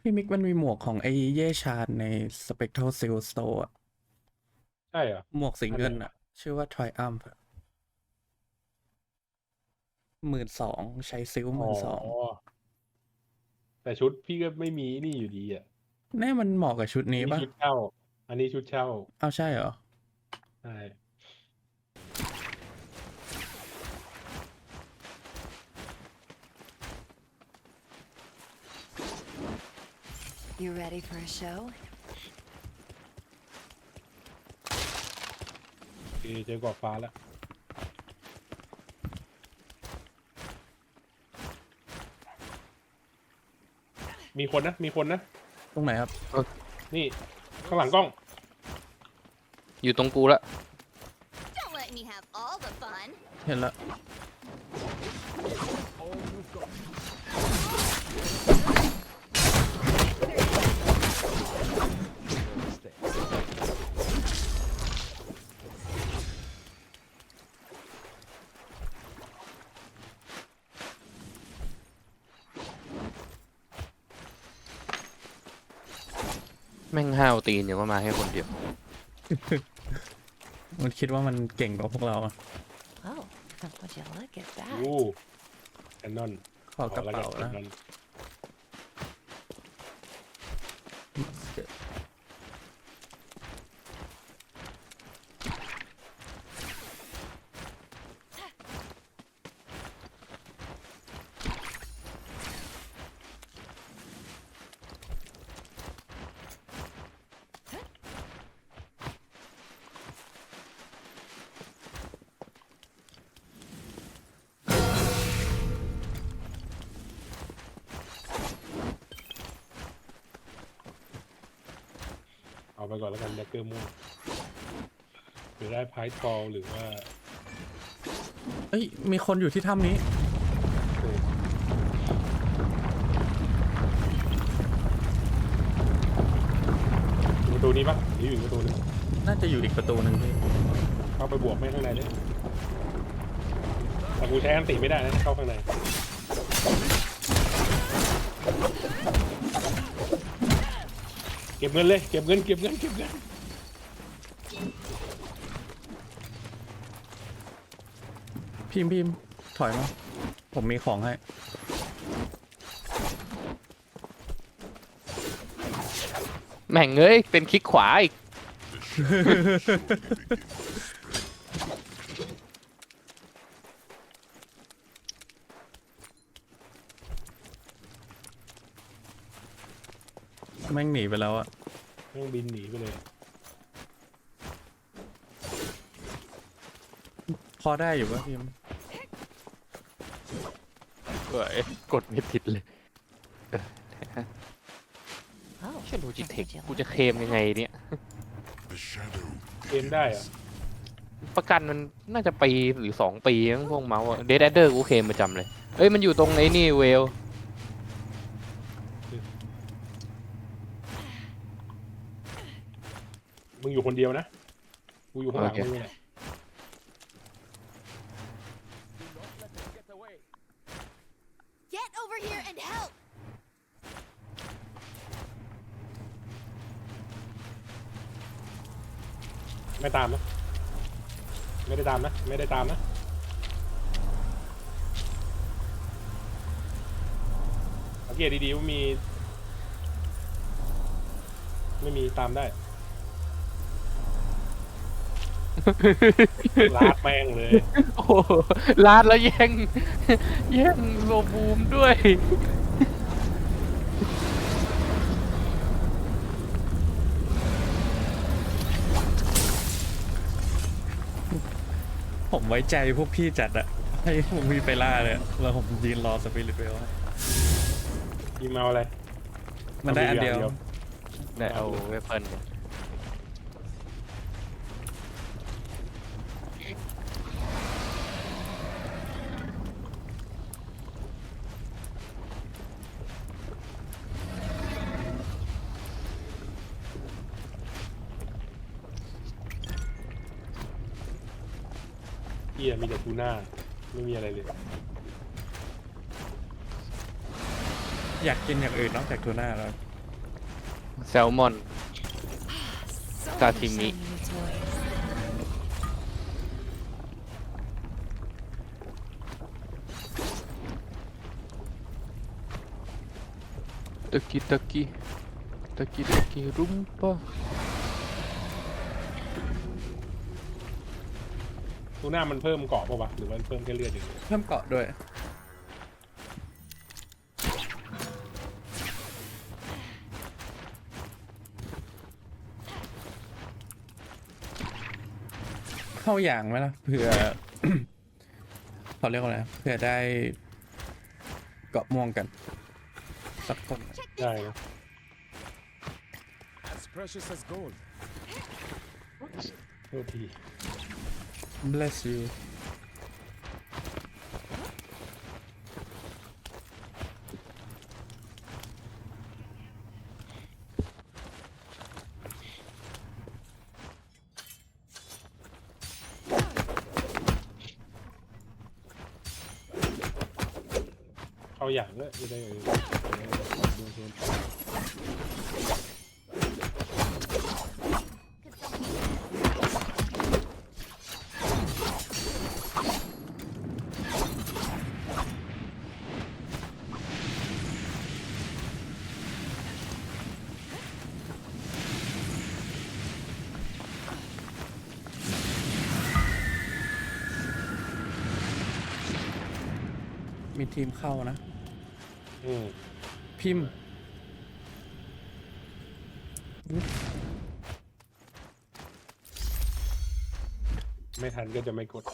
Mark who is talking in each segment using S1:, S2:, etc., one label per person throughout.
S1: พี่มิกมันมีหมวกของไอ้เย่ชาญใน Spectral Seal Store อะ
S2: ใช่เหรอ
S1: หมวกสีเงิน
S2: อันไหน
S1: อะชื่อว่า Triumph หมื่นสองใช้ซิลหมื่นสอง
S2: แต่ชุดพี่ก็ไม่มีนี่อยู่ดีอะ
S1: แน่มันเหมาะกับชุดนี้
S2: นี่
S1: ปะ
S2: ชุดเช่า อันนี้ชุดเช่า
S1: เอาใช่เหรอ
S2: ใช่
S3: You ready for a show?
S2: โอเคเจอกรอบฟ้าแล้ว มีคนนะ มีคนนะ
S1: ตรงไหนครับ
S2: นี่ ข้างหลังกล้อง
S4: อยู่ตรงกูละ
S3: Don't let me have all the fun.
S1: เห็นละ
S4: แม่งห้าว ตีนอย่างว่ามาให้คนเดียว
S1: มันคิดว่ามันเก่งกว่าพวกเราอะ
S3: Oh, would you look at
S2: โอ้แคนนอน
S1: ขอกระเป๋านะ
S2: ก่อนแล้วกันแดกเกอร์ม่วงหรือได้พายทอลหรือว่า
S1: เอ้ยมีคนอยู่ที่ถ้ำนี้
S2: เอออยู่ประตูนี้ปะหรืออยู่อีกประตูนึง
S1: น่าจะอยู่อีกประตูหนึ่งพี่
S2: เข้าไปบวกไม่ข้างในเลยแต่กูใช้อันติไม่ได้นะถ้าเข้าข้างใน เก็บเงินเลยเก็บเงินเก็บเงินเก็บเงิน
S1: พิมพ์พิมพ์ถอยมา ผมมีของให้
S4: แม่งเอ้ยเป็นคลิกขวาอีก
S1: แม่งหนีไปแล้วอะ
S2: เครื่องบินหนีไปเลย
S1: พอได้อยู่ปะพิมพ์
S4: เอ้ยกดไม่ผิดเลย
S3: Oh,
S4: เชื่อโลจิเทค
S3: would you
S4: กู
S3: look
S4: จะเคลมยังไงเนี่ย
S5: The shadow
S2: เกมได้เหรอะ
S4: ประกันมันน่าจะปีหรือสองปีมั้งพวกเมาส์เดดแอดเดอร์กูเคลมประจำเลย เอ้ยมันอยู่ตรงไอ้นี่เวล
S2: มึง อยู่คนเดียวนะ กูอยู่ข้างหลัง
S4: โอเค
S2: มึงนี่แหละ
S3: Get over here and help!
S2: ไม่ตามนะ ไม่ได้ตามนะ ไม่ได้ตามนะ สังเกตดีๆว่ามี ไม่มีตามได้ ลาดแม่งเลย
S4: โอ้โหลาดแล้วแย่งแย่งโลบูมด้วย
S1: ผมไว้ใจพวกพี่จัดอะให้ผมมีไปล่าเลยอะแล้วผมยืนรอสปิริตเวล
S2: ยิงเมาอะไร
S1: มันได้อันเดียว
S2: เอาไปอย่างเดียว
S4: ได้เอาเวเปิล
S2: เฮียมีแต่ทูน่าไม่มีอะไรเลย
S1: อยากกินอย่างอื่นนอกจากทูน่าแล้ว
S4: แซลมอน
S3: So
S4: Sashimi.
S3: many shiny new toys.
S4: ตะกี้ตะกี้ตะกี้ตะกี้รุมปะ
S2: ทูน่ามันเพิ่มเกาะป่าวะหรือว่าเพิ่มแค่เลือดอย่างเดียว
S1: เพิ่มเกาะด้วย เข้าอย่างไหมล่ะเผื่อ เขาเรียกว่าอะไรเผื่อได้เกาะม่วงกัน สักคน
S2: ได้นะ
S5: As precious as gold.
S2: โทษที
S1: bless you
S2: เข้าอย่างเลยไม่ได้เออ
S1: ทีมเข้านะ
S2: อืม
S1: พิมพ์
S2: ไม่ทันก็จะไม่กด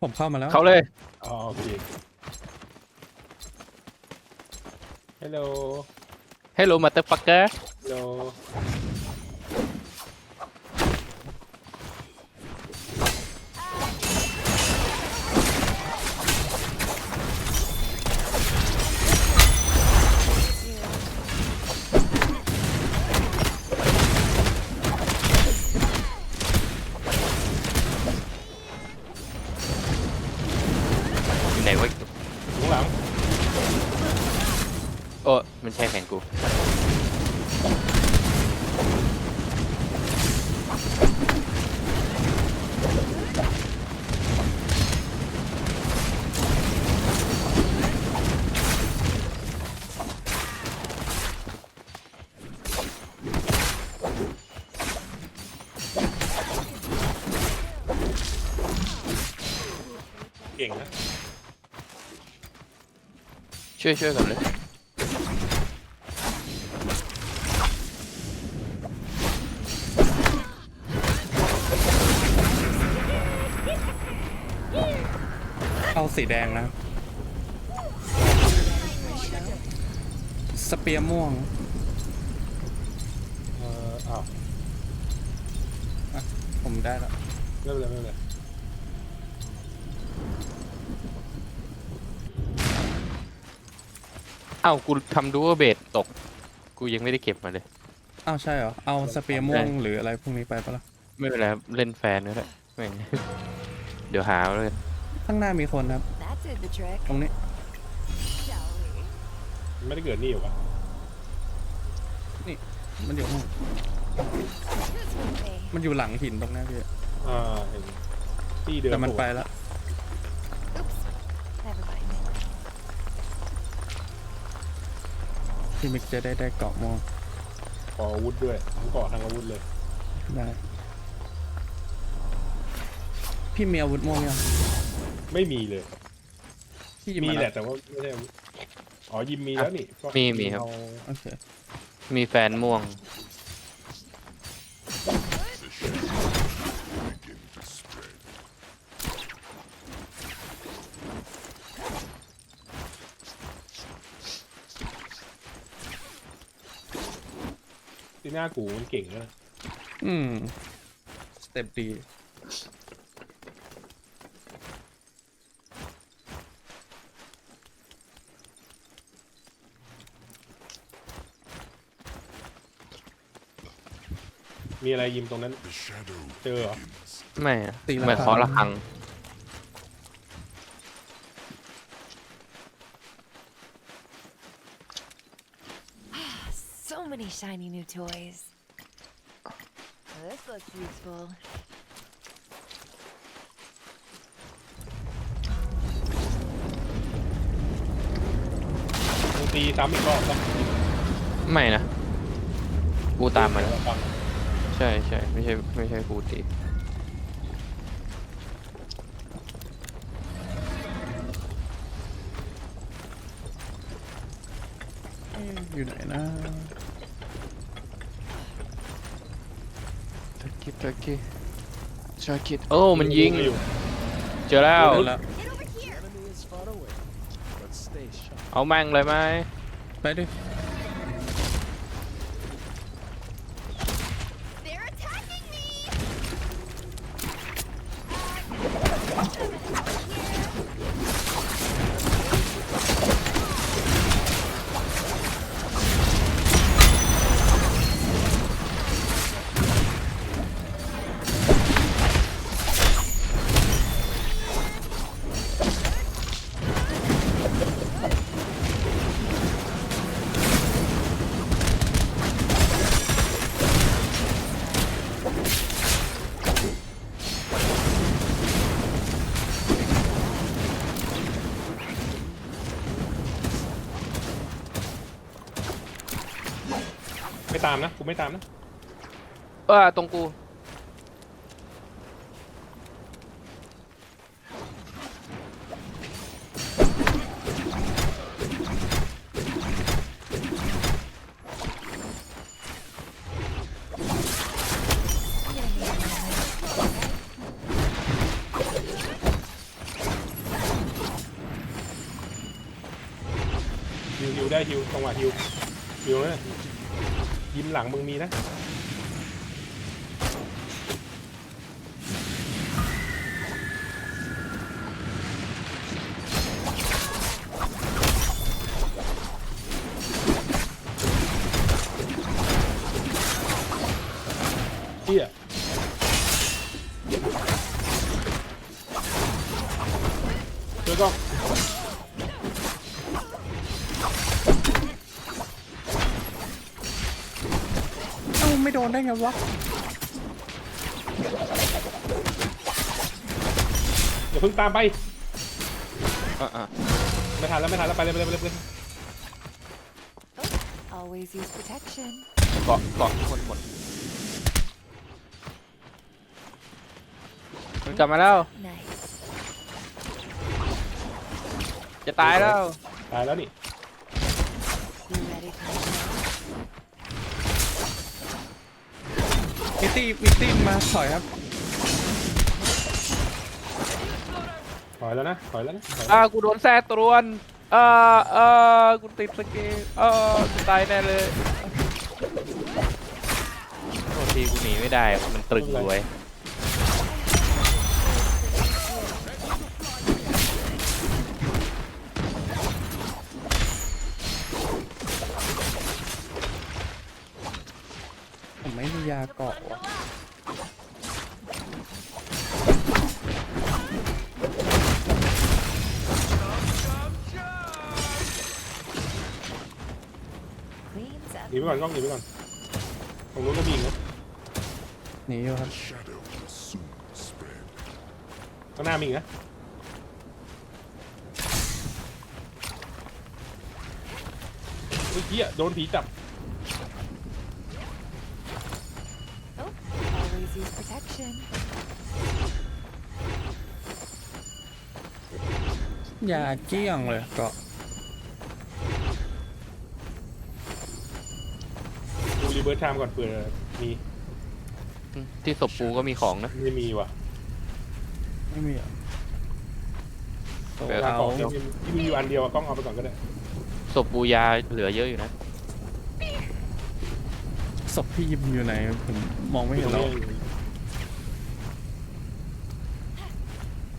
S1: ผมเข้ามาแล้ว
S4: เขาเลย
S2: อ๋อโอเค ฮัลโหล
S4: Hello motherfucker
S2: ฮัลโหล เก่งนะ
S4: ช่วยช่วยกันเลย
S1: สีแดงนะสเปียร์ม่วง
S2: เอ่ออ้าว
S1: ผมได้แล้ว
S2: ไม่เป็นไรไม่เป็นไร
S4: เอ้ากูทำดูว่าเบสตก กูยังไม่ได้เก็บมาเลย
S1: อ้าวใช่เหรอ เอาสเปียร์ม่วงหรืออะไรพวกนี้ไปปะล่ะ
S4: ไม่เป็นไรครับเล่นแฟนก็ได้แม่ง เดี๋ยวหาเลย
S1: ข้างหน้ามีคนครับ
S3: That did the trick.
S1: ตรงนี้
S3: Shall we?
S2: ไม่ได้เกิดนี่หรอวะ
S1: มันอยู่ข้าง
S3: This way.
S1: มันอยู่หลังหินตรงหน้าพี่
S2: อ่าเห็นที่เดิม
S1: แต่มันไป
S2: ปะวะ
S1: แล้ว
S3: Oops. Everybody knew.
S1: พี่มิกจะได้ได้เกาะม่วง
S2: ขออาวุธด้วยทั้งเกาะทั้งอาวุธเลย
S1: ได้ พี่มีอาวุธม่วงยัง
S2: ไม่มีเลย
S1: พี่หยิบ
S2: มี
S1: มา
S2: แห
S1: แล้
S2: ละ
S1: ว
S2: แต่ว่าไม่ใช่อาวุธอ๋อยิมมีแล้วนี่ก็
S4: มีมีครับ
S2: เอา
S1: โอเค
S4: มีแฟนม่วง
S5: Begin to spread.
S2: ที่หน้ากูมันเก่งนะ
S1: อืมสเต็ปดี
S2: มีอะไรยิมตรงนั้น
S5: The shadow
S2: เจอเหรอ
S5: begins.
S4: ไม่อะ
S1: ตีละ
S4: ไม่
S1: ครั้ง
S4: ขอละครัง
S3: So many shiny new toys. This looks useful.
S2: มึงตีซ้ำอีกรอบต้อง
S4: ไม่นะ กูตามมัน
S2: ฟัง
S4: ใช่ใช่ไม่ใช่ไม่ใช่กูตี
S1: เอ๊ะอยู่ไหนนะ
S4: ตะกี้ตะกี้ชาคิดโอ้มันยิง
S2: อยู่
S4: เจอแล้ว
S1: เจอแล้ว
S3: Get over here!
S5: Enemy is far away, but stay sharp.
S4: เอาแม่งเลยไหม
S1: ไปดิ
S2: ตามนะกูไม่ตามนะ
S4: เออตรงกู
S2: มีนะา
S1: ไม่โดนได้ไงวะ
S2: อย่าเพิ่งตามไป
S4: อะอะ
S2: ไม่ทันแล้วไม่ทันแล้วไปเลยไปเลยไปเลยไปเลย
S3: Always use protection.
S4: เกาะเกาะหมดหมดมันกลับมาแล้ว
S3: Nice.
S4: จะตายแล้ว
S2: ตายแล้วนี่
S3: You ready for
S1: มิตตี้มิตตี้มาถอยครับ
S2: ถอยแล้วนะถอยแล้วนะถอยแล้ว
S4: อ่ากูโดนแซ่ตรวนเออเออกูติดสเกลเออกูตายแน่เลยโทษทีกูหนีไม่ได้ มันตรึงรวย
S1: ผม ไม่มียาเกาะวะ
S3: Cleans up.
S2: หนีไปก่อนกล้องหนีไปก่อนตรงนู้นก็มีอีกนะ
S1: หนีอยู่ครับ
S5: Shadow will soon spread.
S2: ข้างหน้ามีอีกนะเมื่อกี้อะโดนผีจับ
S1: ยาเกลี้ยงเลยเกาะ
S2: ดูรีเบิร์ตไทม์ก่อนเผื่อมี
S4: ที่ศพปูก็มีของนะ
S2: ไม่มีว่ะ
S1: ไม่มีอะโซ
S4: เดี๋ยว
S2: ยา
S1: เอา
S2: กล่องที่มีที่มีอยู่อันเดียวอะกล้องเอาไปก่อนก็ได้
S4: ศพปูยาเหลือเยอะอยู่นะ
S1: ศพพี่ยิมอยู่ไหนผมมองไม่
S2: ต
S1: เห็
S2: ร
S1: น
S2: ง
S1: แล้ว
S2: นี้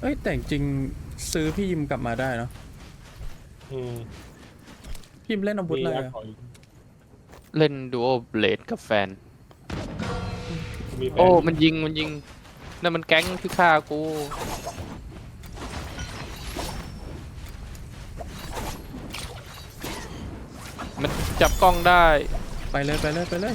S1: เอ้ยแต่จริงๆ ซื้อพี่ยิมกลับมาได้เนอะ
S2: อืม
S1: พี่ยิมเล่นอาวุธ
S2: มี
S1: อะไร
S2: ยา
S1: อะ
S2: กล่องอีก
S4: เล่นดูโอเบลดกับแฟน
S2: มีแฟน
S4: โอ้ มันยิง มันยิง นั่นมันแก๊งที่ฆ่ากู มันจับกล้องได้
S1: ไปเลยไปเลยไปเลย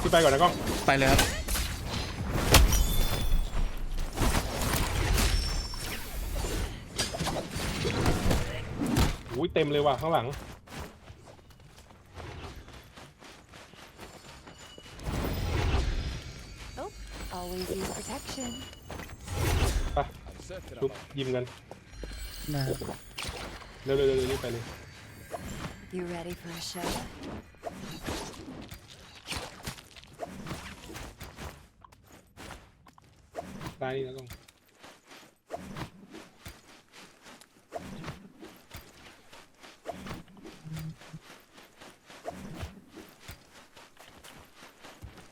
S2: พี่ไปก่อนนะกล้อง
S1: ไปเลยครับ
S2: อุ้ยเต็มเลยว่ะข้างหลัง
S3: Always use protection.
S2: ไป
S5: I'm certain
S2: ชุบ
S5: about
S2: ยิมกัน
S1: นะ
S2: เร็วๆเร็วๆรีบไปเลย
S3: You ready for a show?
S2: ตายนี่นะกล้อง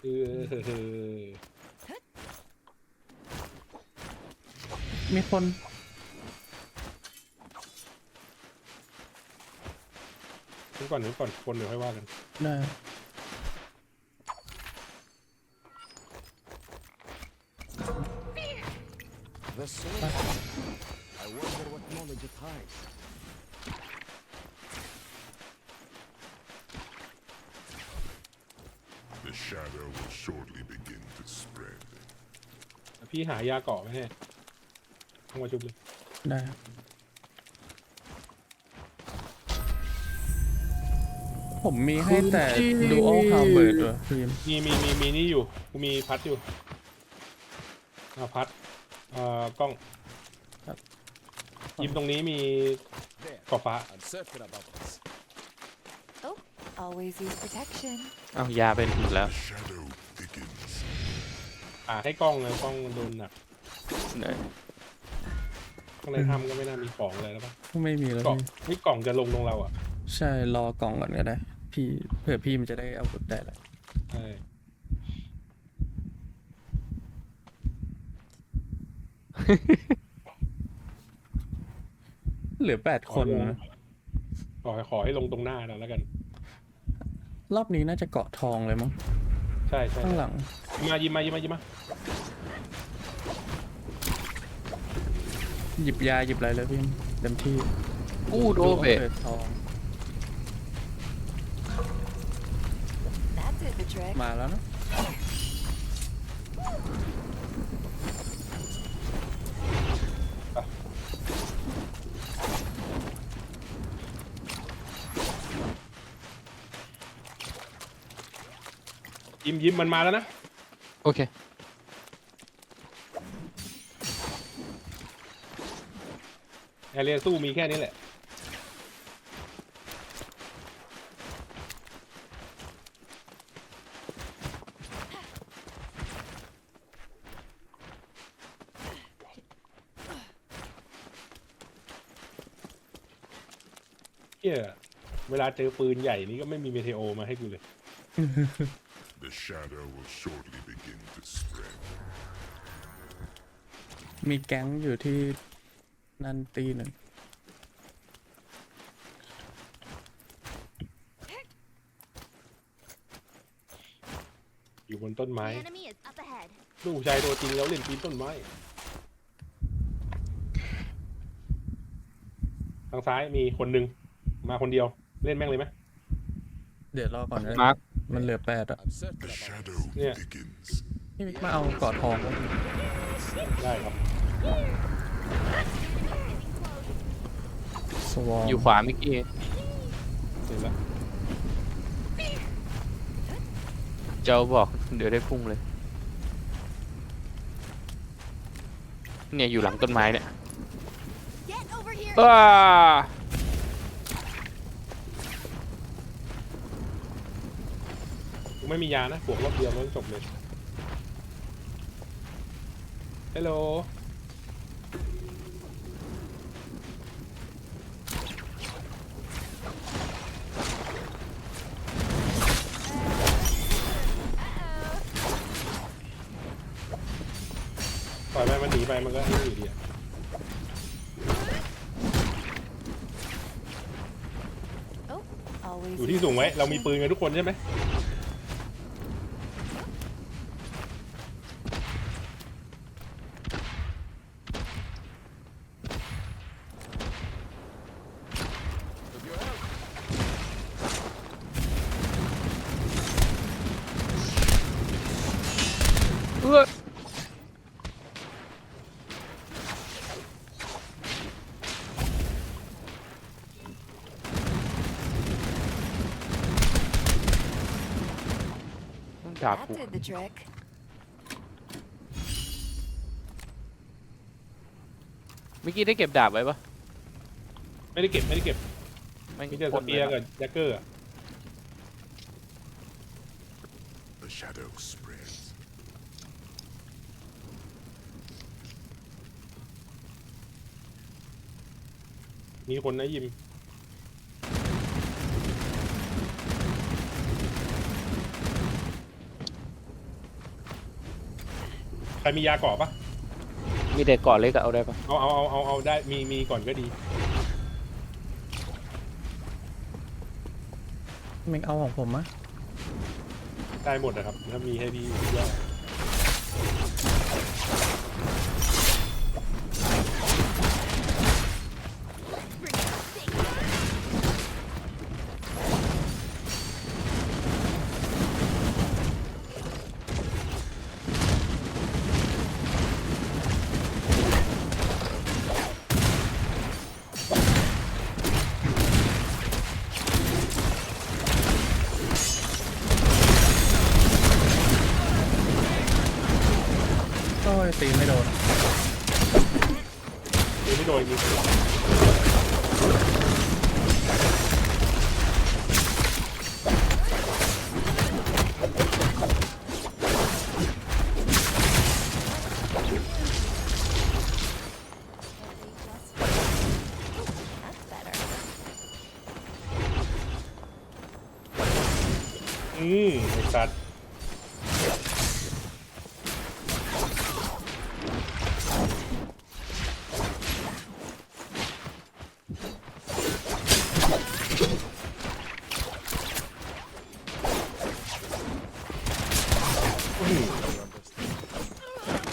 S2: เออ
S1: มีคน
S2: กก่อนนึกก่อนคนเดี๋ยวค่อยว่ากัน
S1: ได้
S5: the sword. I wonder what knowledge it hides.
S6: The shadow will shortly begin to spread.
S2: พี่หายาเกาะไว้ให้ต้องมาชุบเลย
S1: ได้ ผมมีให้แต่ดูโอฮาวเวิร์ดว่ะทีม
S2: มีมีมีมีนี่อยู่กูมีพัดอยู่อ่าพัดเอ่อกล้องยิมตรงนี้มี
S5: There.
S2: เกาะฟ้า
S5: I'm certain about this.
S3: Oh, always use protection.
S4: เอายาเป็นอีกแล้ว
S6: The shadow thickens.
S2: อ่าให้กล้องเลยกล้องโดนหนัก
S4: ไหน
S2: ข้างในถ้ำก็ไม่น่ามีของอะไรแล้วปะ
S1: ไม่มีแล้ว
S2: กล่อง
S1: พี่
S2: นี่กล่องจะลงตรงเราอะ
S1: ใช่รอกล่องก่อนก็ได้ พี่เผื่อพี่มันจะได้เอาบุดได้แหละ
S2: ใช่
S1: เหลือแปดคนนะ
S2: ขอขอให้ลงตรงหน้าเราแล้วกัน
S1: รอบนี้น่าจะเกาะทองเลยมั้ง
S2: ใช่ใช่
S1: ข้างหลัง
S2: มายิมมายิมมายิมมา
S1: หยิบยาหยิบอะไรเลยพี่เต็มที่
S4: อู้โดเบะ
S1: เปิดทอง
S3: That did the trick.
S1: มาแล้วนะ
S2: ยิมยิมมันมาแล้วนะ
S4: โอเค
S2: แอเรียสู้มีแค่นี้แหละ เฮีย เวลาเจอปืนใหญ่นี้ก็ไม่มีเมเทโอมาให้กูเลย
S6: The shadow will shortly begin to spread.
S1: มีแก๊งอยู่ที่นั่นตีหนึ่ง
S2: อยู่บนต้นไม้
S7: The enemy is up ahead.
S2: ลูกผู้ชายตัวจริงแล้วเล่นปีนต้นไม้ ทางซ้ายมีคนหนึ่งมาคนเดียว เล่นแม่งเลยไหม
S1: เดี๋ยวรอก่อนนะ
S4: มาร์ค
S1: มันเหลือแปดอะ
S5: I'm certain
S6: The
S5: about
S6: shadow
S2: Yeah.
S6: thickens.
S1: พี่มิกมาเอาเกาะทองแล้ว
S2: ได้ครับ
S1: สวอม
S4: อยู่ขวาเมื่อกี้
S2: เสร็จแล้ว
S4: เจ้าบอกเดี๋ยวได้พุ่งเลย เนี่ยอยู่หลังต้นไม้เนี่ย
S7: Get over here.
S4: อ้า
S2: ไม่มียานะบวกรอบเดียวแล้วจบเลยฮัลโหลปล่อยไปมันหนีไปมันก็ไม่อยู่ดีอะ
S3: Oh, always
S2: อยู่ที่สูงไว้ เรามีปืนกันทุกคนใช่ไหม
S4: เอื้อดาบ
S3: That
S4: กู
S3: did the trick.
S4: เมื่อกี้ได้เก็บดาบไว้ปะ
S2: ไม่ได้เก็บไม่ได้เก็บ
S4: แม่ง
S2: มีแต่ส
S4: พ่น
S2: เปียร์
S4: ล
S2: กับแจ็คเกอร์อะ
S6: The shadow
S2: มีคนนะยิม ใครมียาเกาะปะ
S4: มีแต่เกาะเล็กอะเอาได้ปะ
S2: เอาเอาเอาเอาเอาได้มีมีก่อนก็ดี
S1: เมงเอาของผมมะ
S2: ได้หมดนะครับ ถ้ามีให้พี่แอ้
S1: ยตีไม่โดน
S2: ตีไม่โดนจริง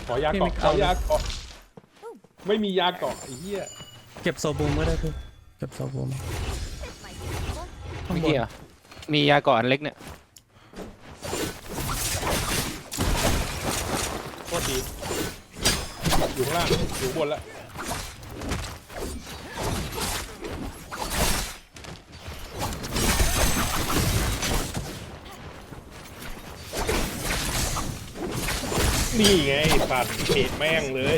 S2: ขอยาเกาะขอยาเกาะไม่มียาเกาะไอ้เหี้ย
S1: เก็บโซบูมก็ได้พี่เก็บโซบูม
S3: This might be useful.
S1: ข้างบน
S4: เมื่อกี้อะมียาเกาะอันเล็กเนี่ย
S2: โคตรดีอยู่ข้างล่างอยู่ข้างบนแล้ว นี่ไงสัตว์เขตแม่งเลย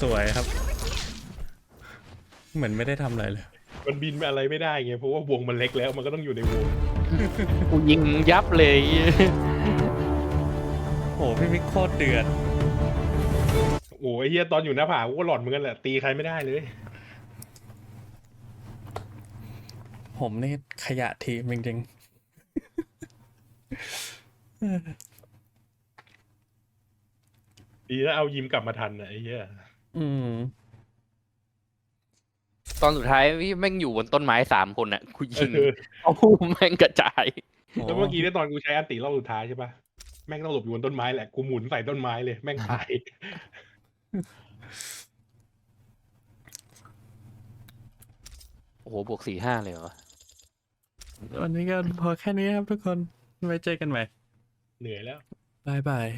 S1: สวยครับ เหมือนไม่ได้ทำอะไรเลย
S2: มันบินไปอะไรไม่ได้ไงเพราะว่าวงมันเล็กแล้วมันก็ต้องอยู่ในวง
S4: กูยิงยับเลย
S1: โอ้พี่มิกโคตรเดือด
S2: โอ้ยไอ้เฮียตอนอยู่หน้าผากูก็หลอนเหมือนกันแหละตีใครไม่ได้เลย
S1: ผมนี่ขยะทีมจริง
S2: ดีแล้วเอายิมกลับมาทันนะไอ้เหี้ย
S1: ๆอืม
S4: ตอนสุดท้ายพี่แม่งอยู่บนต้นไม้สามคนอะกูยิง
S2: เออ
S4: เอาแม่งกระจาย
S2: แล้วเมื่อกี้เนี่ยตอนกูใช้อันติรอบสุดท้ายใช่ปะแม่งต้องหลบอยู่บนต้นไม้แหละกูหมุนใส่ต้นไม้เลยแม่งตาย
S4: โอ้โห บวกสี่ห้าเลยเหรอ
S1: วันนี้ก็พอแค่นี้ครับทุกคนไว้เจอกันใหม่
S2: เหนื่อยแล้ว
S1: บายบาย